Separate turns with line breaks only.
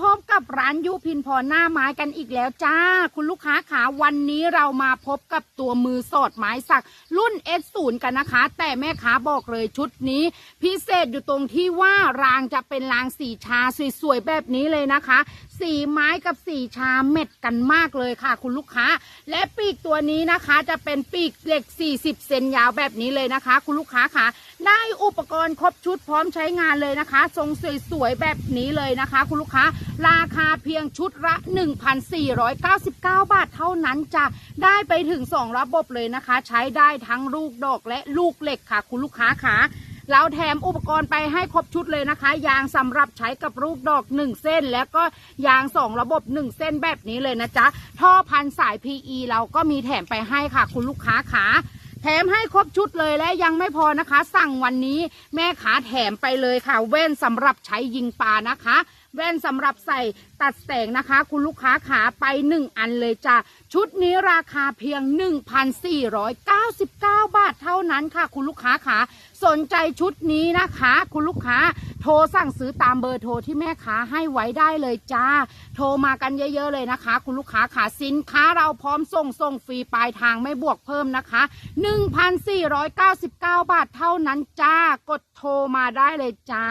พบ กับร้านยูพินพรหน้าไม้กันอีกแล้วจ้า คุณลูกค้าขาวันนี้เรามาพบกับตัวมือสอดไม้สัก รุ่น S0 กันนะคะ แต่แม่ค้าบอกเลยชุดนี้ พิเศษอยู่ตรงที่ว่ารางจะเป็นรางสีชาสวยๆแบบนี้เลยนะคะ สีไม้กับสีชาเม็ดกันมากเลยค่ะ คุณลูกค้า และปีกตัวนี้นะคะจะเป็นปีกเหล็ก 40 เซนยาวแบบนี้เลยนะคะ คุณลูกค้าค่ะได้อุปกรณ์ครบชุดพร้อมใช้งานเลยนะคะ ทรงสวยๆแบบนี้เลยนะคะ คุณลูกค้าราคาเพียงชุดละ 1,499 บาทเท่านั้นจะได้ไปถึง 2 ระบบเลยนะคะ ใช้ได้ทั้งลูกดอกและลูกเหล็กค่ะ คุณลูกค้าค่ะเราแถมอุปกรณ์ไปให้ครบชุดเลยนะคะ ยางสำหรับใช้กับลูกดอก 1 เส้น แล้วก็ยาง 2 ระบบ 1 เส้นแบบนี้เลยนะจ๊ะ ท่อพันสาย PE เราก็มีแถมไปให้ค่ะคุณลูกค้าขา แถมให้ครบชุดเลยและยังไม่พอนะคะ สั่งวันนี้แม่ขาแถมไปเลยค่ะ แว่นสำหรับใช้ยิงปลานะคะ แว่นสำหรับใส่ตัดแสงนะคะ คุณลูกค้าขาไป 1 อันเลยจ้ะชุดนี้ราคาเพียง 1,499 บาทเท่านั้นค่ะ คุณลูกค้าขาสนใจชุดนี้นะคะ คุณลูกค้า โทรสั่งซื้อตามเบอร์โทรที่แม่ค้าให้ไว้ได้เลยจ้า โทรมากันเยอะๆเลยนะคะ คุณลูกค้าขาสินค้าเราพร้อมส่งส่งฟรีปลายทางไม่บวกเพิ่มนะคะ 1,499 บาทเท่านั้นจ้ากดโทรมาได้เลยจ้า